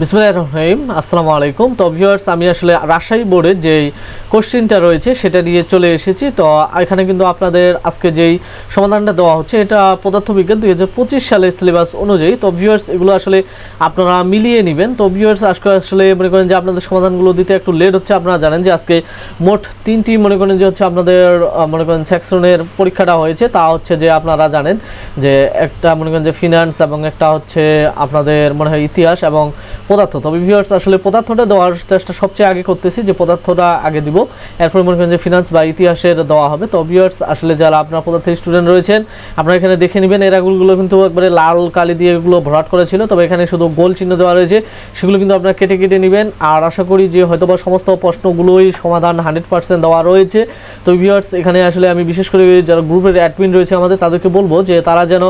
বিসমুল্লাহ রহিম, আসসালামু আলাইকুম। তো ভিউয়ার্স আমি আসলে রাজশাহী বোর্ডের যেই কোশ্চেনটা রয়েছে, সেটা নিয়ে চলে এসেছি। তো এখানে কিন্তু আপনাদের আজকে যেই সমাধানটা দেওয়া হচ্ছে, এটা পদার্থবিজ্ঞান দুই হাজার পঁচিশ সালের সিলেবাস অনুযায়ী। তো ভিউয়ার্স এগুলো আসলে আপনারা মিলিয়ে নেবেন। তো ভিউয়ার্স আজকে আসলে মনে করেন যে আপনাদের সমাধানগুলো দিতে একটু লেট হচ্ছে। আপনারা জানেন যে আজকে মোট তিনটি মনে করেন যে হচ্ছে আপনাদের মনে করেন সেকশনের পরীক্ষাটা হয়েছে। তা হচ্ছে যে আপনারা জানেন যে একটা মনে করেন যে ফিনান্স এবং একটা হচ্ছে আপনাদের মনে হয় ইতিহাস এবং পদার্থ। তবে ভিউয়ার্স আসলে পদার্থটা দেওয়ার চেষ্টা সবচেয়ে আগে করতেছি যে পদার্থটা আগে দিব। এরপর মনে করেন যে ফিনান্স বা ইতিহাসের দেওয়া হবে। তো ভিউয়ার্স আসলে যারা আপনার পদার্থের স্টুডেন্ট রয়েছেন, আপনারা এখানে দেখে নেবেন এর আগেগুলো কিন্তু একবারে লাল, কালি দিয়ে এগুলো ভরাট করেছিল তবে এখানে শুধু গোল চিহ্ন দেওয়া রয়েছে। সেগুলো কিন্তু আপনারা কেটে কেটে নেবেন। আর আশা করি যে হয়তোবা সমস্ত প্রশ্নগুলোই সমাধান হান্ড্রেড পার্সেন্ট দেওয়া রয়েছে। তো ভিউয়ার্স এখানে আসলে আমি বিশেষ করে যারা গ্রুপের অ্যাডমিন রয়েছে আমাদের, তাদেরকে বলব যে তারা যেন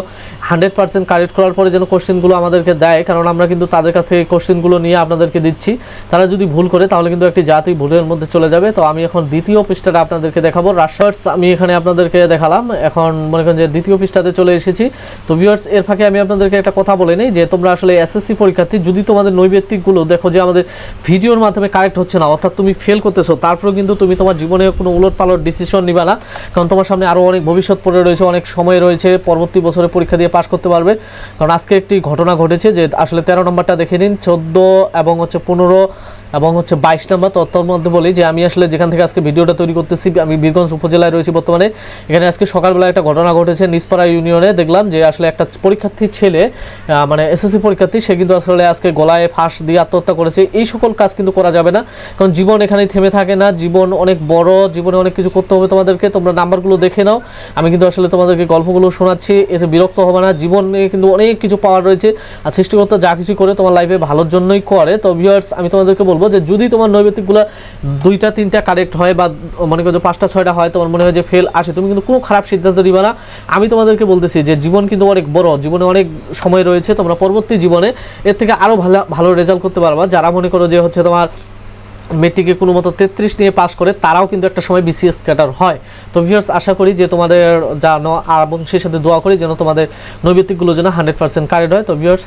হান্ড্রেড পার্সেন্ট কারেক্ট করার পরে যেন কোশ্চেনগুলো আমাদেরকে দেয়, কারণ আমরা কিন্তু তাদের কাছ থেকে কোশ্চেনগুলো নিয়ে আপনাদেরকে দিচ্ছি। তারা যদি ভুল করে, তাহলে কিন্তু একটি জাতি ভুলের মধ্যে চলে যাবে। তো আমি এখন দ্বিতীয় পৃষ্ঠাটা আপনাদেরকে দেখাবো। রাশার্স আমি এখানে আপনাদেরকে দেখালাম। এখন মনে করেন যে দ্বিতীয় পৃষ্ঠাতে চলে এসেছি। তো ভিউয়ার্স এর ফাঁকে আমি আপনাদেরকে একটা কথা বলে নিই যে, তোমরা আসলে এসএসসি পরীক্ষার্থী, যদি তোমাদের নৈবেত্তিকগুলো দেখো যে আমাদের ভিডিওর মাধ্যমে কারেক্ট হচ্ছে না, অর্থাৎ তুমি ফেল করতেছো, তারপরেও কিন্তু তুমি তোমার জীবনে কোনো উলট পালট ডিসিশন নিবা না। কারণ তোমার সামনে আরও অনেক ভবিষ্যৎ পড়ে রয়েছে, অনেক সময় রয়েছে, পরবর্তী বছরে পরীক্ষা দিয়ে পাশ করতে পারবে। কারণ আজকে একটি ঘটনা ঘটেছে যে আসলে তেরো নম্বরটা দেখে নিন, চোদ্দ এবং হচ্ছে পনেরো এবং হচ্ছে বাইশ নম্বর তত্ত্বর মধ্যে বলি যে আমি আসলে যেখান থেকে আজকে ভিডিওটা তৈরি করতেছি, আমি বীরগঞ্জ উপজেলায় রয়েছি বর্তমানে। এখানে আজকে সকালবেলা একটা ঘটনা ঘটেছে নিসপাড়া ইউনিয়নে। দেখলাম যে আসলে একটা পরীক্ষার্থী ছেলে মানে এসএসসি পরীক্ষার্থী, সে কিন্তু আসলে আজকে গলায় ফাঁস দিয়ে আত্মহত্যা করেছে। এই সকল কাজ কিন্তু করা যাবে না, কারণ জীবন এখানেই থেমে থাকে না। জীবন অনেক বড়, জীবনে অনেক কিছু করতে হবে তোমাদেরকে। তোমরা নাম্বারগুলো দেখে নাও। আমি কিন্তু আসলে তোমাদেরকে গল্পগুলো শোনাচ্ছি, এতে বিরক্ত হবে না। জীবনে কিন্তু অনেক কিছু পাওয়ার রয়েছে, আর সৃষ্টিকর্তা যা কিছু করে তোমার লাইফে ভালোর জন্যই করে। তো ভিউয়ার্স আমি তোমাদেরকে বলব যে যদি তোমার নৈবেতিকগুলো দুইটা, তিনটা কারেক্ট হয় বা মনে করো পাঁচটা, ছয়টা হয়, তোমার মনে হয় যে ফেল আসে, তুমি কিন্তু কোনো খারাপ সিদ্ধান্ত দিবে না। আমি তোমাদেরকে বলতেছি যে জীবন কিন্তু অনেক বড়, জীবনে অনেক সময় রয়েছে, তোমরা পরবর্তী জীবনে এর থেকে আরও ভালো ভালো রেজাল্ট করতে পারবা। যারা মনে করো যে হচ্ছে তোমার মেট্রিকে কোনো মতো তেত্রিশ নিয়ে পাশ করে, তারাও কিন্তু একটা সময় বিসিএস ক্যাটার হয়। তো ভিউয়ার্স আশা করি যে তোমাদের আর এবং সেই সাথে দোয়া করি যেন তোমাদের নৈবেতিকগুলো যেন হান্ড্রেড পার্সেন্ট কারেক্ট হয়। তো ভিউয়ার্স